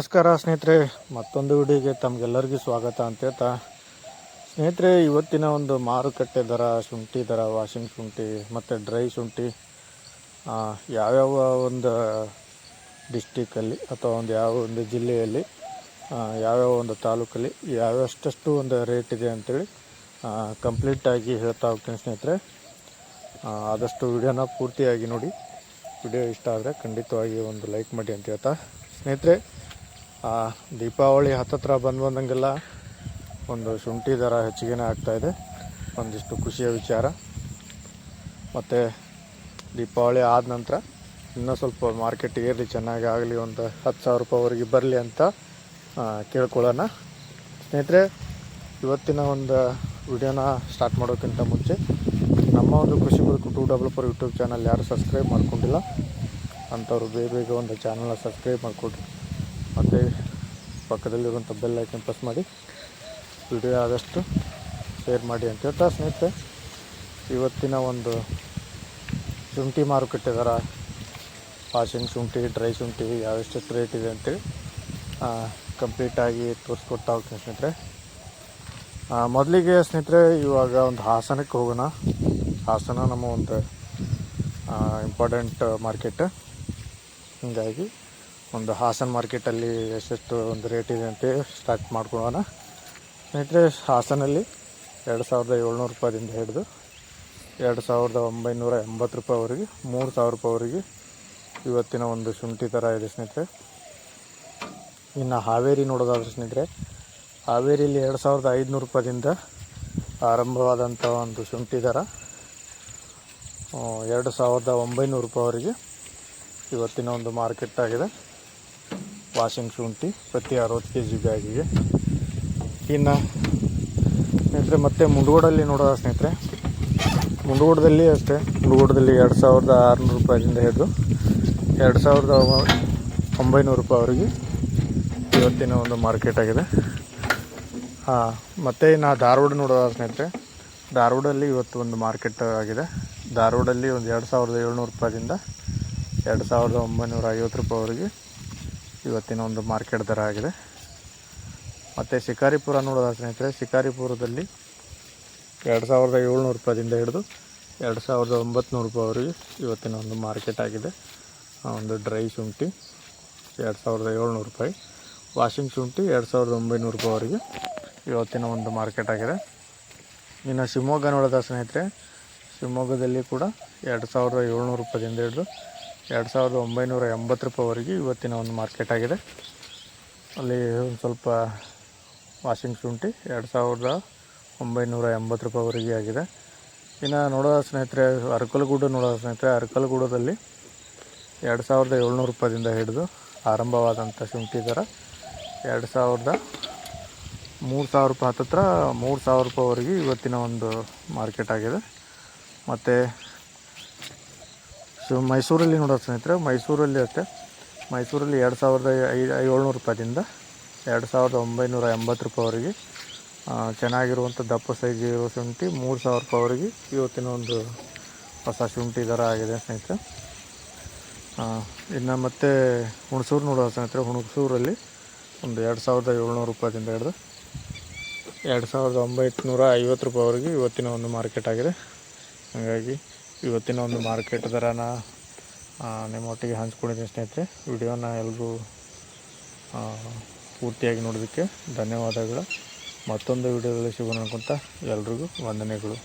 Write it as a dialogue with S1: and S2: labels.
S1: ನಮಸ್ಕಾರ ಸ್ನೇಹಿತರೆ, ಮತ್ತೊಂದು ವಿಡಿಯೋಗೆ ತಮಗೆಲ್ಲರಿಗೂ ಸ್ವಾಗತ ಅಂತ ಹೇಳ್ತಾ. ಸ್ನೇಹಿತರೆ, ಇವತ್ತಿನ ಒಂದು ಮಾರುಕಟ್ಟೆ ದರ, ಶುಂಠಿ ದರ, ವಾಷಿಂಗ್ ಶುಂಠಿ, ಮತ್ತು ಡ್ರೈ ಶುಂಠಿ ಯಾವ್ಯಾವ ಒಂದು ಡಿಸ್ಟಿಕಲ್ಲಿ ಅಥವಾ ಒಂದು ಯಾವ ಒಂದು ಜಿಲ್ಲೆಯಲ್ಲಿ ಯಾವ್ಯಾವ ಒಂದು ತಾಲೂಕಲ್ಲಿ ಯಾವ್ಯಾವಷ್ಟು ಒಂದು ರೇಟ್ ಇದೆ ಅಂತೇಳಿ ಕಂಪ್ಲೀಟಾಗಿ ಹೇಳ್ತಾ ಹೋಗ್ತೀನಿ ಸ್ನೇಹಿತರೆ. ಆದಷ್ಟು ವಿಡಿಯೋನ ಪೂರ್ತಿಯಾಗಿ ನೋಡಿ. ವಿಡಿಯೋ ಇಷ್ಟ ಆದರೆ ಖಂಡಿತವಾಗಿ ಒಂದು ಲೈಕ್ ಮಾಡಿ ಅಂತ ಹೇಳ್ತಾ. ಸ್ನೇಹಿತರೆ ದೀಪಾವಳಿ ಹತ್ತತ್ರ ಬಂದು ಬಂದಂಗೆಲ್ಲ ಒಂದು ಶುಂಠಿ ದರ ಹೆಚ್ಚಿಗೆನೇ ಆಗ್ತಾಯಿದೆ ಒಂದಿಷ್ಟು ಖುಷಿಯ ವಿಚಾರ. ಮತ್ತು ದೀಪಾವಳಿ ಆದ ನಂತರ ಇನ್ನೂ ಸ್ವಲ್ಪ ಮಾರ್ಕೆಟ್ ಏರಲಿ ಚೆನ್ನಾಗಿ ಆಗಲಿ ಒಂದು ಹತ್ತು ಸಾವಿರ ರೂಪಾಯಿವರೆಗೆ ಬರಲಿ ಅಂತ ಆ, ಕೇಳ್ಕೊಳ್ಳೋಣ. ಸ್ನೇಹಿತರೆ ಇವತ್ತಿನ ಒಂದು ವಿಡಿಯೋನ ಸ್ಟಾರ್ಟ್ ಮಾಡೋಕ್ಕಿಂತ ಮುಂಚೆ ನಮ್ಮ ಒಂದು ಕೃಷಿ ಬದುಕು ಟೂ ಫೋರ್ ಯೂಟ್ಯೂಬ್ ಚಾನಲ್ ಯಾರು ಸಬ್ಸ್ಕ್ರೈಬ್ ಮಾಡ್ಕೊಂಡಿಲ್ಲ ಅಂಥವ್ರು ಬೇಗ ಬೇಗ ಒಂದು ಚಾನಲ್ನ ಸಬ್ಸ್ಕ್ರೈಬ್ ಮಾಡಿಕೊಡ್ರಿ ಮತ್ತು ಪಕ್ಕದಲ್ಲಿರುವಂಥ ಬೆಲ್ ಐಕನ್ ಪ್ರೆಸ್ ಮಾಡಿ. ವಿಡಿಯೋ ಆದಷ್ಟು ಶೇರ್ ಮಾಡಿ ಅಂತ ಹೇಳ್ತಾ ಸ್ನೇಹಿತರೆ, ಇವತ್ತಿನ ಒಂದು ಶುಂಠಿ ಮಾರುಕಟ್ಟೆ ದರ ವಾಷಿಂಗ್ ಶುಂಠಿ ಡ್ರೈ ಶುಂಠಿ ಯಾವೆಷ್ಟು ರೇಟ್ ಇದೆ ಅಂತೇಳಿ ಕಂಪ್ಲೀಟಾಗಿ ತೋರಿಸ್ಕೊಡ್ತಾ ಹೋಗ್ತೀನಿ ಸ್ನೇಹಿತರೆ. ಮೊದಲಿಗೆ ಸ್ನೇಹಿತರೆ, ಇವಾಗ ಒಂದು ಹಾಸನಕ್ಕೆ ಹೋಗೋಣ. ಹಾಸನ ನಮ್ಮ ಒಂದು ಇಂಪಾರ್ಟೆಂಟ್ ಮಾರ್ಕೆಟ್ ಹೀಗಾಗಿ ಒಂದು ಹಾಸನ ಮಾರ್ಕೆಟಲ್ಲಿ ಎಷ್ಟೆಷ್ಟು ಒಂದು ರೇಟ್ ಇದೆ ಅಂತ ಸ್ಟಾರ್ಟ್ ಮಾಡ್ಕೊಳ್ಳೋಣ. ಸ್ನೇಹಿತರೆ, ಹಾಸನಲ್ಲಿ ಎರಡು ಸಾವಿರದ ಏಳ್ನೂರು ರೂಪಾಯಿಂದ ಹಿಡಿದು ಎರಡು ಸಾವಿರದ ಒಂಬೈನೂರ ಎಂಬತ್ತು ರೂಪಾಯಿವರೆಗೆ, ಮೂರು ಸಾವಿರ ರೂಪಾಯಿವರೆಗೆ ಇವತ್ತಿನ ಒಂದು ಶುಂಠಿ ಥರ ಇದೆ ಸ್ನೇಹಿತರೆ. ಇನ್ನು ಹಾವೇರಿ ನೋಡೋದಾದ್ರೆ ಸ್ನೇಹಿತರೆ, ಹಾವೇರಿಯಲ್ಲಿ ಎರಡು ಸಾವಿರದ ಐದುನೂರು ರೂಪಾಯಿಂದ ಆರಂಭವಾದಂಥ ಒಂದು ಶುಂಠಿ ದರ ಎರಡು ಸಾವಿರದ ಒಂಬೈನೂರು ರೂಪಾಯಿವರೆಗೆ ಇವತ್ತಿನ ಒಂದು ಮಾರ್ಕೆಟ್ ಆಗಿದೆ. ವಾಷಿಂಗ್ ಶುಂಠಿ ಪ್ರತಿ ಅರವತ್ತು ಕೆ ಜಿ ಬ್ಯಾಗಿಗೆ. ಇನ್ನು ಸ್ನೇಹಿತರೆ, ಮತ್ತೆ ಮುಂಡಗೋಡಲ್ಲಿ ನೋಡೋದ ಸ್ನೇಹಿತರೆ. ಮುಂಡಗೋಡದಲ್ಲಿ ಅಷ್ಟೇ, ಮುಂಡಗೋಡದಲ್ಲಿ ಎರಡು ಸಾವಿರದ ಆರುನೂರು ರೂಪಾಯಿಂದ ಹಿಡಿದು ಎರಡು ಸಾವಿರದ ಒಂಬೈನೂರು ರೂಪಾಯಿವರೆಗೆ ಇವತ್ತಿನ ಒಂದು ಮಾರ್ಕೆಟ್ ಆಗಿದೆ. ಹಾಂ, ಮತ್ತು ನಾ ಧಾರವಾಡ ನೋಡೋದ ಸ್ನೇಹಿತರೆ. ಧಾರವಾಡಲ್ಲಿ ಇವತ್ತು ಒಂದು ಮಾರ್ಕೆಟ್ ಆಗಿದೆ. ಧಾರವಾಡಲ್ಲಿ ಒಂದು ಎರಡು ಸಾವಿರದ ಏಳ್ನೂರು ರೂಪಾಯಿಂದ ಎರಡು ಸಾವಿರದ ಒಂಬೈನೂರ ಐವತ್ತು ರೂಪಾಯಿವರೆಗೆ ಇವತ್ತಿನ ಒಂದು ಮಾರ್ಕೆಟ್ ದರ ಆಗಿದೆ. ಮತ್ತು ಶಿಕಾರಿಪುರ ನೋಡೋದ ಸ್ನೇಹಿತರೆ? ಶಿಕಾರಿಪುರದಲ್ಲಿ ಎರಡು ಸಾವಿರದ ಏಳ್ನೂರು ರೂಪಾಯಿಂದ ಹಿಡಿದು ಎರಡು ಸಾವಿರದ ಒಂಬತ್ತು ರೂಪಾಯಿವರೆಗೆ ಇವತ್ತಿನ ಒಂದು ಮಾರ್ಕೆಟ್ ಆಗಿದೆ ಒಂದು ಡ್ರೈ ಶುಂಠಿ ಎರಡು ಸಾವಿರದ ಏಳ್ನೂರು ರೂಪಾಯಿ. ವಾಷಿಂಗ್ ಶುಂಠಿ ಎರಡು ಸಾವಿರದ ಒಂಬೈನೂರು ರೂಪಾಯಿವರೆಗೆ ಇವತ್ತಿನ ಒಂದು ಮಾರ್ಕೆಟ್ ಆಗಿದೆ. ಇನ್ನು ಶಿವಮೊಗ್ಗ ನೋಡೋದ ಸ್ನೇಹಿತರೆ? ಶಿವಮೊಗ್ಗದಲ್ಲಿ ಕೂಡ ಎರಡು ಸಾವಿರದ ಏಳ್ನೂರು ರೂಪಾಯಿಂದ ಹಿಡಿದು ಎರಡು ಸಾವಿರದ ಒಂಬೈನೂರ ಎಂಬತ್ತು ರೂಪಾಯಿವರೆಗೆ ಇವತ್ತಿನ ಒಂದು ಮಾರ್ಕೆಟ್ ಆಗಿದೆ. ಅಲ್ಲಿ ಒಂದು ಸ್ವಲ್ಪ ವಾಷಿಂಗ್ ಶುಂಠಿ ಎರಡು ಸಾವಿರದ ಒಂಬೈನೂರ ಎಂಬತ್ತು ರೂಪಾಯಿವರೆಗೆ ಆಗಿದೆ. ಇನ್ನು ನೋಡೋ ಸ್ನೇಹಿತರೆ, ಅರಕಲಗೂಡು ನೋಡೋ ಸ್ನೇಹಿತರೆ ಅರಕಲಗೂಡದಲ್ಲಿ ಎರಡು ಸಾವಿರದ ಏಳ್ನೂರು ರೂಪಾಯಿಂದ ಹಿಡಿದು ಆರಂಭವಾದಂಥ ಶುಂಠಿ ದರ ಎರಡು ಸಾವಿರದ ಮೂರು ಸಾವಿರ ರೂಪಾಯಿ ಹತ್ತತ್ರ ಮೂರು ಸಾವಿರ ರೂಪಾಯಿವರೆಗೆ ಇವತ್ತಿನ ಒಂದು ಮಾರ್ಕೆಟ್ ಆಗಿದೆ. ಮತ್ತು ಶಿವ ಮೈಸೂರಲ್ಲಿ ನೋಡೋದು ಸ್ನೇಹಿತರೆ, ಮೈಸೂರಲ್ಲಿ ಅಷ್ಟೇ. ಮೈಸೂರಲ್ಲಿ ಎರಡು ಸಾವಿರದ ಐ ಏಳ್ನೂರು ರೂಪಾಯಿಂದ ಎರಡು ಸಾವಿರದ ಒಂಬೈನೂರ ಎಂಬತ್ತು ರೂಪಾಯಿವರೆಗೆ ಚೆನ್ನಾಗಿರುವಂಥ ದಪ್ಪ ಸೈಜ್ ಇರೋ ಶುಂಠಿ, ಮೂರು ಸಾವಿರ ರೂಪಾಯಿವರೆಗೆ ಇವತ್ತಿನ ಒಂದು ಹೊಸ ಶುಂಠಿ ದರ ಆಗಿದೆ ಸ್ನೇಹಿತರೆ. ಇನ್ನು ಮತ್ತೆ ಹುಣಸೂರು ನೋಡೋದು ಸ್ನೇಹಿತರೆ, ಹುಣಸೂರಲ್ಲಿ ಒಂದು ಎರಡು ಸಾವಿರದ ಏಳ್ನೂರು ರೂಪಾಯಿಂದ ಹಿಡಿದು ಎರಡು ಸಾವಿರದ ಒಂಬೈನೂರ ಐವತ್ತು ರೂಪಾಯಿವರೆಗೆ ಇವತ್ತಿನ ಒಂದು ಮಾರ್ಕೆಟ್ ಆಗಿದೆ. ಹಾಗಾಗಿ ಇವತ್ತಿನ ಒಂದು ಮಾರ್ಕೆಟ್ ದರನ ನಿಮ್ಮೊಟ್ಟಿಗೆ ಹಂಚ್ಕೊಂಡಿದ್ದೀನಿ ಸ್ನೇಹಿತರೆ. ವಿಡಿಯೋನ ಎಲ್ಲರೂ ಪೂರ್ತಿಯಾಗಿ ನೋಡೋದಕ್ಕೆ ಧನ್ಯವಾದಗಳು. ಮತ್ತೊಂದು ವಿಡಿಯೋದಲ್ಲಿ ಸಿಗೋಣ ಅನ್ಕೊಂತ ಎಲ್ರಿಗೂ ವಂದನೆಗಳು.